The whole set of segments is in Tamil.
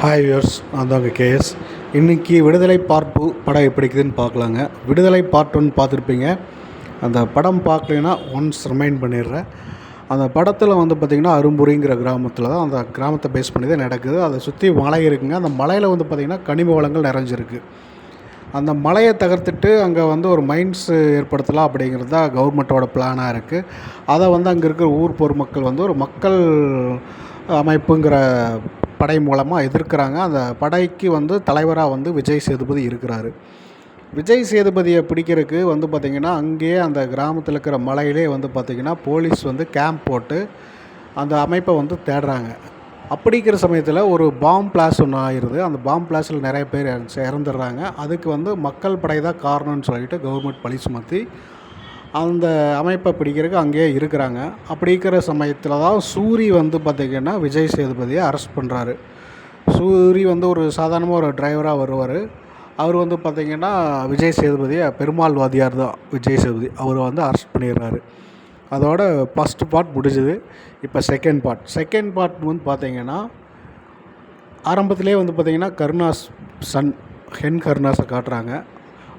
ஹாய் வியர்ஸ் நான் தாங்க கேஎஸ் இன்றைக்கி விடுதலை பார்ப்பு படம் எப்படி இருக்குதுன்னு பார்க்கலாங்க. விடுதலை பார்ட் ஒன் பார்த்துருப்பீங்க. அந்த படம் பார்க்கலைன்னா ஒன்ஸ் ரிமைண்ட் பண்ணிடுறேன். அந்த படத்தில் வந்து பார்த்திங்கன்னா அரும்புரிங்கிற கிராமத்தில் தான் அந்த கிராமத்தை பேஸ் பண்ணி தான் நடக்குது. அதை சுற்றி மலை இருக்குங்க. அந்த மலையில் வந்து பார்த்திங்கன்னா கனிம வளங்கள் நிறைஞ்சிருக்கு. அந்த மலையை தகர்த்துட்டு அங்கே வந்து ஒரு மைன்ஸ் ஏற்படுத்தலாம் அப்படிங்கிறது தான் கவர்மெண்ட்டோட பிளானாக இருக்குது அதை வந்து அங்கே இருக்கிற ஊர் பொதுமக்கள் வந்து ஒரு மக்கள் அமைப்புங்கிற படை மூலமாக எதிர்க்கிறாங்க. அந்த படைக்கு வந்து தலைவராக வந்து விஜய் சேதுபதி இருக்கிறாரு. விஜய் சேதுபதியை பிடிக்கிறதுக்கு வந்து பார்த்திங்கன்னா அங்கேயே அந்த கிராமத்தில் இருக்கிற மலையிலே வந்து பார்த்திங்கன்னா போலீஸ் வந்து கேம்ப் போட்டு அந்த அமைப்பை வந்து தேடுறாங்க. அப்படிங்கிற சமயத்தில் ஒரு பாம் பிளாஸ் ஒன்று ஆயிடுது அந்த பாம் பிளாஸில் நிறைய பேர் இறந்து- இறந்துடுறாங்க. அதுக்கு வந்து மக்கள் படை தான் காரணம்னு சொல்லிட்டு கவர்மெண்ட் பழி சுமத்தி அந்த அமைப்பை பிடிக்கிறதுக்கு அங்கேயே இருக்கிறாங்க. அப்படி இருக்கிற சமயத்தில் தான் சூரி வந்து பார்த்திங்கன்னா விஜய் சேதுபதியை அரெஸ்ட் பண்ணுறாரு சூரி வந்து ஒரு சாதாரணமாக ஒரு டிரைவராக வருவார். அவர் வந்து பார்த்திங்கன்னா விஜய் சேதுபதியை பெருமாள் வாதியார் தான். விஜய் சேதுபதி. அவர் வந்து அரெஸ்ட் பண்ணிடுறாரு. அதோட ஃபஸ்ட்டு பார்ட் முடிஞ்சுது. இப்போ செகண்ட் பார்ட் செகண்ட் பார்ட் வந்து பார்த்திங்கன்னா ஆரம்பத்திலே வந்து பார்த்திங்கன்னா கருணாஸ் சன் ஹென் கருணாஸை காட்டுறாங்க.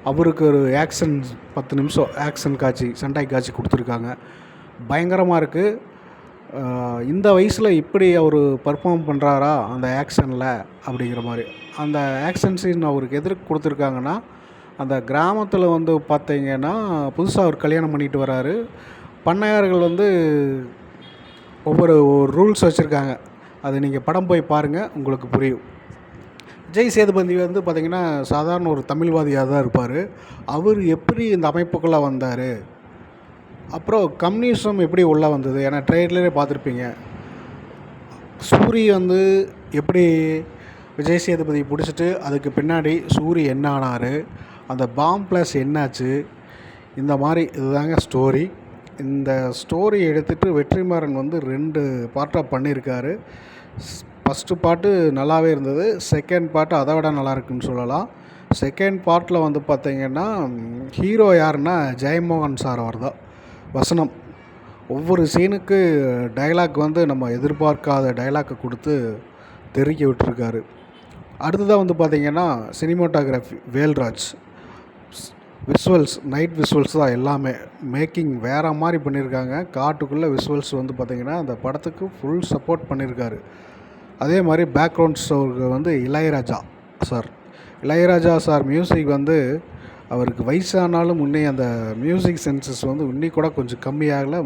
அவருக்கு ஒரு ஆக்ஷன் பத்து நிமிஷம் ஆக்ஷன் காட்சி சண்டை காட்சி கொடுத்துருக்காங்க. பயங்கரமாக இருக்குது இந்த வயசில் இப்படி அவர் பர்ஃபார்ம் பண்ணுறாரா அந்த ஆக்ஷனில் அப்படிங்கிற மாதிரி. அந்த ஆக்ஷன் சீன் அவருக்கு எதிர்க்கு கொடுத்துருக்காங்கன்னா அந்த கிராமத்தில் வந்து பார்த்தீங்கன்னா புதுசாக அவர் கல்யாணம் பண்ணிட்டு வராரு. பண்ணையார்கள் வந்து ஒவ்வொரு ரூல்ஸ் வச்சுருக்காங்க. அது நீங்கள் படம் போய் பாருங்கள் உங்களுக்கு புரியும். விஜய் சேதுபதி வந்து பார்த்திங்கன்னா சாதாரண ஒரு தமிழ்வாதியாக தான் இருப்பார். அவர் எப்படி இந்த அமைப்புக்குள்ளே வந்தார்? அப்புறம் கம்யூனிசம் எப்படி உள்ளே வந்தது? ஏன்னா ட்ரெயிலரே பார்த்துருப்பீங்க. சூரி வந்து எப்படி விஜய் சேதுபதி பிடிச்சிட்டு அதுக்கு பின்னாடி சூரி என்ன ஆனார்? அந்த பாம் ப்ளஸ் என்னாச்சு? இந்த மாதிரி இதுதாங்க ஸ்டோரி இந்த ஸ்டோரி எடுத்துகிட்டு வெற்றிமாறன் வந்து ரெண்டு பார்ட்டாக பண்ணியிருக்காரு ஃபஸ்ட்டு பாட்டு நல்லாவே இருந்தது. செகண்ட் பாட்டு அதை விட நல்லா இருக்குன்னு சொல்லலாம். செகண்ட் பார்ட்டில் வந்து பார்த்திங்கன்னா ஹீரோ யாருன்னா ஜெயமோகன் சார் அவர் தான் வசனம். ஒவ்வொரு சீனுக்கு டைலாக் வந்து நம்ம எதிர்பார்க்காத டைலாக்கை கொடுத்து தெருக்கி விட்டுருக்காரு. அடுத்ததாக வந்து பார்த்திங்கன்னா cinematography Velraj. Visuals night visuals தான் எல்லாமே. மேக்கிங் வேறு மாதிரி பண்ணியிருக்காங்க காட்டுக்குள்ளே விஷுவல்ஸ் வந்து பார்த்திங்கன்னா அந்த படத்துக்கு ஃபுல் சப்போர்ட் பண்ணியிருக்காரு அதே மாதிரி பேக்ரவுண்ட் ஸ்டோருக்கு வந்து Ilaiyaraaja sir Ilaiyaraaja sir music வந்து அவருக்கு வயசானாலும் முன்னே அந்த மியூசிக் சென்சஸ் வந்து இன்னி கூட கொஞ்சம் கம்மியாகல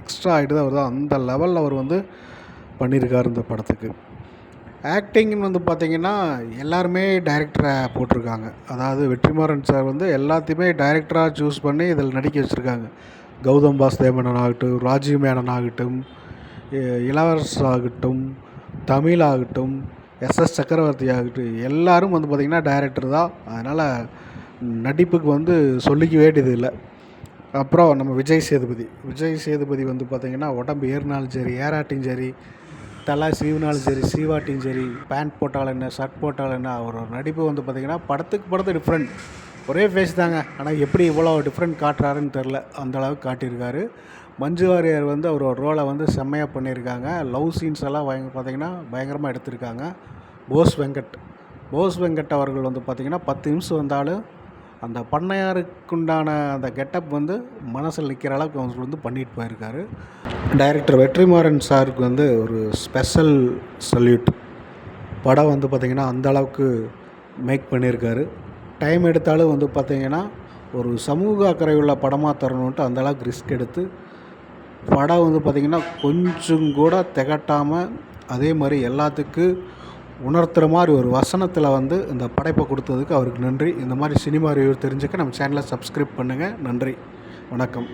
எக்ஸ்ட்ரா ஆகிட்டு தான் வருது அந்த லெவலில் அவர் வந்து பண்ணியிருக்கார் இந்த படத்துக்கு. ஆக்டிங்னு வந்து பார்த்திங்கன்னா எல்லாருமே டைரக்டரை போட்டிருக்காங்க. அதாவது வெற்றிமாறன் சார் வந்து எல்லாத்தையுமே டைரக்டராக சூஸ் பண்ணி இதில் நடிக்க வச்சுருக்காங்க. கௌதம் வாசுதேவன் ஆகட்டும் ராஜீவ் மேனன் ஆகட்டும் இளவரசு ஆகட்டும் தமிழ் ஆகட்டும் எஸ்எஸ் சக்கரவர்த்தி ஆகட்டும் எல்லாரும் வந்து பார்த்திங்கன்னா டைரக்டர் தான். அதனால் நடிப்புக்கு வந்து சொல்லிக்க வேண்டியது இல்லை அப்புறம் நம்ம விஜய் சேதுபதி. விஜய் சேதுபதி வந்து பார்த்திங்கன்னா உடம்பு ஏறினாலும் சரி ஏறாட்டியும் சரி தலை சீவினாலும் சரி சீவாட்டியும் சரி பேண்ட் போட்டாலும் என்ன ஷர்ட் போட்டாலும் என்ன அவரோட நடிப்பு வந்து பார்த்திங்கன்னா படத்துக்கு படத்து டிஃப்ரெண்ட் ஒரே ஃபேஸ் தாங்க. ஆனால் எப்படி இவ்வளோ டிஃப்ரெண்ட் காட்டுறாருன்னு தெரில அந்த அளவுக்கு காட்டியிருக்காரு. மஞ்சு வாரியர் வந்து அவரோட ரோலை வந்து செம்மையாக பண்ணியிருக்காங்க. லவ் சீன்ஸ் எல்லாம் பயங்க பார்த்திங்கன்னா பயங்கரமாக எடுத்திருக்காங்க. போஸ் வெங்கட். போஸ் வெங்கட் அவர்கள் வந்து பார்த்திங்கன்னா பத்து நிமிஷம் வந்தாலும் அந்த பண்ணையாருக்குண்டான அந்த கெட்டப் வந்து மனசில் நிற்கிற அளவுக்கு அவர் வந்து பண்ணிட்டு போயிருக்காரு. டைரக்டர் வெற்றிமாறன் சாருக்கு வந்து ஒரு ஸ்பெஷல் சல்யூட் படம் வந்து பார்த்திங்கன்னா அந்த அளவுக்கு மேக் பண்ணியிருக்காரு. டைம் எடுத்தாலும் வந்து பார்த்திங்கன்னா ஒரு சமூக அக்கறை உள்ள படமாக தரணுன்ட்டு அந்த அளவுக்கு ரிஸ்க் எடுத்து படம் வந்து பார்த்திங்கன்னா கொஞ்சம் கூட திகட்டாமல் அதே மாதிரி எல்லாத்துக்கு உணர்த்துற மாதிரி ஒரு வசனத்தில் வந்து இந்த படைப்பை கொடுத்ததுக்கு அவருக்கு நன்றி. இந்த மாதிரி சினிமா ரிவ்யூ தெரிஞ்சுக்க நம்ம சேனலை சப்ஸ்கிரைப் பண்ணுங்கள் நன்றி. வணக்கம்.